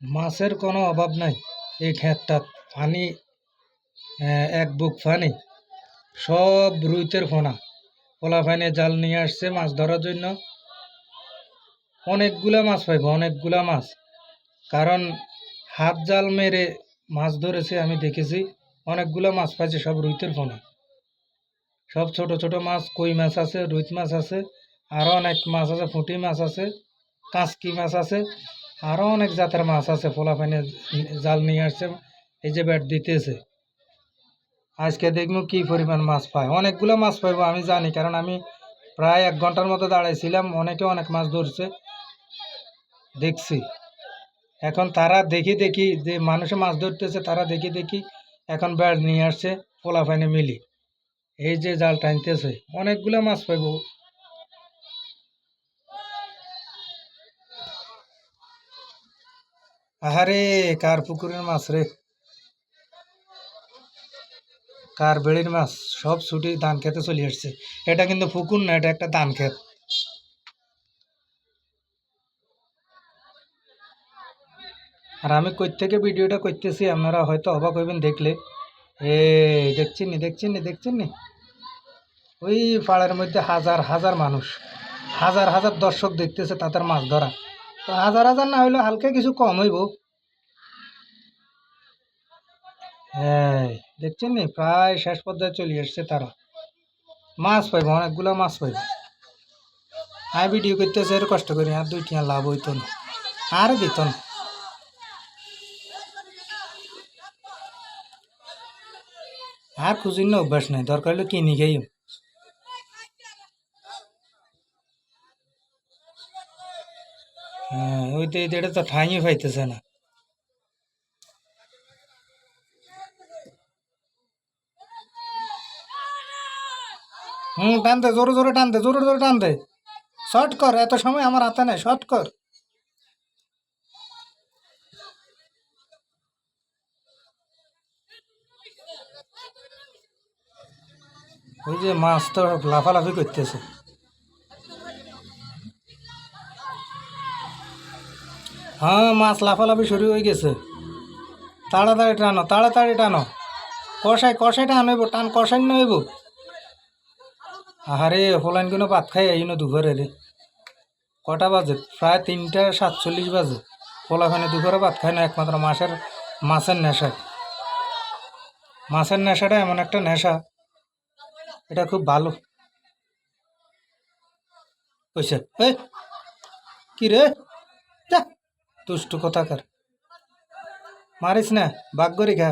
মাছের কোনো অভাব নাই। এই ক্ষেতটাত পানি এক বুক পানি। সব রুইতের ফোনা। পোলা ফাইনে জাল নিয়ে আসছে মাছ ধরার জন্য। অনেকগুলা মাছ পাইব, অনেকগুলা মাছ। কারণ হাত জাল মেরে মাছ ধরেছে আমি দেখেছি। অনেকগুলো মাছ পাইছে, সব রুইতের ফোনা। সব ছোট ছোট মাছ, কই মাছ আছে, রুইত মাছ আছে আরও অনেক মাছ আছে পুঁটি মাছ আছে, কাঁচকি মাছ আছে। আরও অনেক জাতের মাছ আছে ফোলা পানি জাল নিয়ে আসছে, এই যে ব্যাট দিতেছে। আজকে দেখব কি পরিমাণ মাছ পায়। অনেকগুলো মাছ পাইবো, আমি জানি, কারণ আমি প্রায় এক ঘণ্টার মতো দাঁড়াইছিলাম, অনেকে অনেক মাছ ধরছে, দেখছি। এখন তারা দেখি দেখি যে মানুষে মাছ ধরতেছে, তারা দেখি দেখি এখন ব্যাট নিয়ে আসছে পোলা পানি মিলি। এই যে জাল টানতেছে, অনেকগুলো মাছ পাইবো। আহারে, কার পুকুরের মাছ রে? কার বেড়ির মাছ? সব ছুটি ধান খেতে চলে আসছে। এটা কিন্তু পুকুর না, এটা একটা ধান ক্ষেত। আর আমি কই থেকে ভিডিওটা করতেছি আপনারা হয়তো অবাক হইবেন দেখলে। এ দেখছেন নি দেখছেন নি দেখছেন নি ওই পাড়ার মধ্যে হাজার হাজার মানুষ। হাজার হাজার দর্শক দেখতেছে তাদের মাছ ধরা। তো হাজার হাজার না হইলে হালকা কিছু কম হইব। এই, দেখছেন নি? প্রায় শেষ পর্যায়ে চলে এসছে তারা। মাছ পাইব, অনেকগুলা মাছ পাইব। আমি ভিডিও করতেছে, এর কষ্ট করি, আর দুই টিয়া লাভ হইতো না। আর দিত না। আর খুঁজির না অভ্যাস নাই, দরকার হলে কিনি খাই হ্যাঁ ওই তো এটা তো ঠাঁই পাইতেছে না। হুম টানতে জোরে জোরে টানতে জোরে জোরে টানতে শর্ট কর, এত সময় আমার হাতে নাই শর্ট কর। ওই যে মাছ তো লাফালাফি করতেছে। হ্যাঁ মাছ লাফালাফি শুরু হয়ে গেছে। তাড়াতাড়ি টানো তাড়াতাড়ি টানো। কষাই কষাই টান হইব, টান কষাই নইব আহারে ফলাইন কোনো ভাত খাই আইনো দুপুরে রে। কটা বাজে? প্রায় তিনটা সাতচল্লিশ বাজে। পোলাখানে দুপুরে ভাত খায় না, একমাত্র মাছের মাছের নেশায়। মাছের নেশাটা এমন একটা নেশা। এটা খুব ভালো। কইছে, এই, কি রে? দুষ্টু কথাকার। মারিস না বাঘ গরি খা।